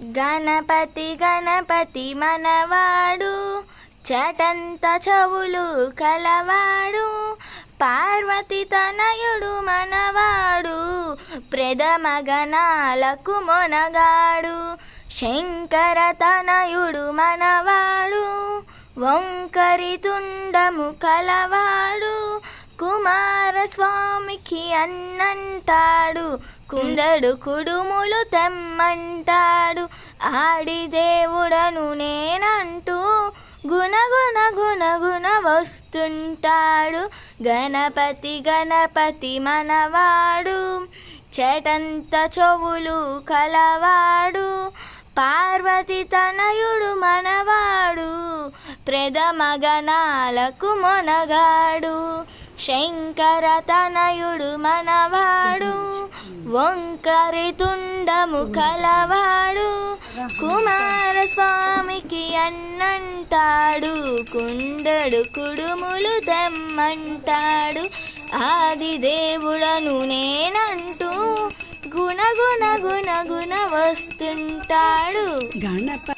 గణపతి గణపతి మనవాడు చటంత చెవులు కలవాడు పార్వతి తనయుడు మనవాడు ప్రథమ గణాలకు మొనగాడు శంకర తనయుడు మనవాడు వంకరి తుండము కలవాడు కుమార్ స్వామికి అన్నంటాడు కుండడు కుడుములు తెమ్మంటాడు. ఆడి దేవుడను నేనంటూ గుణగుణ గుణగుణ వస్తుంటాడు. గణపతి గణపతి మనవాడు చెటంత చెవులు కలవాడు. పార్వతి తనయుడు మనవాడు ప్రథమ గణాలకు మొనగాడు. శంకర తనయుడు మనవాడు వంకరి తుండము కలవాడు కుమారస్వామికి అన్నంటాడు కుండడు కుడుములు తెమ్మంటాడు. ఆది దేవుడను నేనంటూ గుణ గుణ గుణ గుణ వస్తుంటాడు. గణప